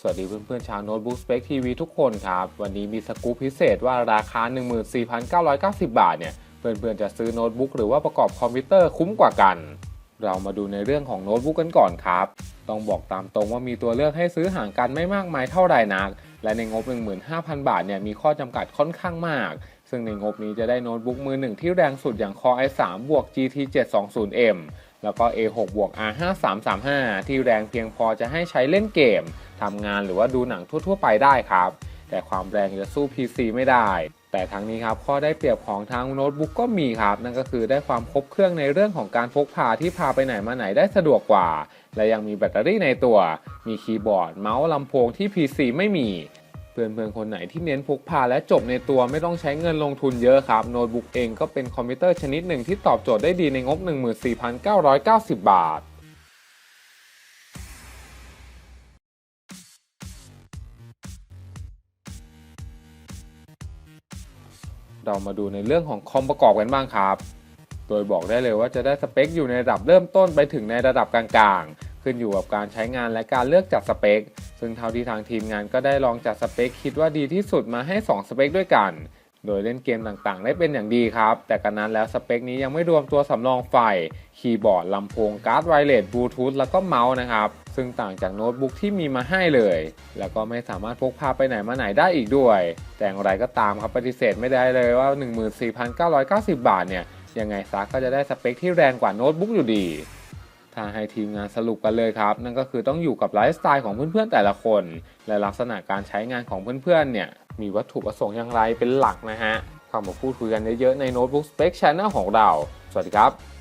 สวัสดีเพื่อนๆชาวโน้ตบุ๊กสเปคทีวีทุกคนครับ วันนี้มีสกู๊ปพิเศษว่าราคา 14,990 บาทเนี่ย เพื่อนๆจะซื้อโน้ตบุ๊กหรือว่าประกอบคอมพิวเตอร์คุ้มกว่ากัน เรามาดูในเรื่องของโน้ตบุ๊กกันก่อนครับ ต้องบอกตามตรงว่ามีตัวเลือกให้ซื้อห่างกันไม่มากมายเท่าไหร่นัก และในงบ 15,000 บาทเนี่ยมีข้อจำกัดค่อนข้างมาก ซึ่งในงบนี้จะได้โน้ตบุ๊กมือหนึ่งที่แรงสุดอย่าง Core i3 บวก GT 720M แล้วก็ A6 บวก R5335 ที่แรงเพียงพอจะให้ใช้เล่นเกมทำงานหรือว่าดูหนังทั่ว ๆ ไปได้ครับ แต่ความแรงจะสู้ PC ไม่ได้ แต่ทั้งนี้ครับข้อได้เปรียบของทางโน้ตบุ๊กก็มีครับ นั่นก็คือได้ความครบเครื่องในเรื่องของการพกพาที่พาไปไหนมาไหนได้สะดวกกว่า และยังมีแบตเตอรี่ในตัว มีคีย์บอร์ด เมาส์ลำโพงที่ PC ไม่มี เพื่อนๆ คนไหนที่เน้นพกพาและจบในตัวไม่ต้องใช้เงินลงทุนเยอะครับ โน้ตบุ๊กเองก็เป็นคอมพิวเตอร์ชนิดหนึ่งที่ตอบโจทย์ได้ดีในงบ 14,990 บาท เรามาดูในเรื่องของคอมประกอบกันบ้างครับ โดยบอกได้เลยว่าจะได้สเปคอยู่ในระดับเริ่มต้นไปถึงในระดับกลางๆ ขึ้นอยู่กับการใช้งานและการเลือกจัดสเปค ซึ่งเท่าที่ทางทีมงานก็ได้ลองจัดสเปคคิดว่าดีที่สุดมาให้ 2 สเปคด้วยกัน โดยเล่นเกมต่างๆ ได้เป็นอย่างดีครับ แต่กันนั้นแล้วสเปคนี้ยังไม่รวมตัวสำรองไฟ คีย์บอร์ดลำโพงการ์ดไวเลสบลูทูธแล้วก็เมาส์นะครับ ซึ่งต่างจากโน้ตบุ๊กที่มีมาให้เลย แล้วก็ไม่สามารถพกพาไปไหนมาไหนได้อีกด้วย แต่อย่างไรก็ตามครับปฏิเสธไม่ได้เลยว่า 14,990 บาทเนี่ยยังไงซะก็จะได้สเปคที่แรงกว่าโน้ตบุ๊กอยู่ดี ถ้าให้ทีมงานสรุปกันเลยครับ นั่นก็คือต้องอยู่กับไลฟ์สไตล์ของเพื่อนๆแต่ละคน และลักษณะการใช้งานของเพื่อนๆเนี่ยมีวัตถุประสงค์อย่างไรเป็นหลักนะฮะเข้ามาพูดคุยกันเยอะๆในโน้ตบุ๊กสเปคช n นลของเรา สวัสดีครับ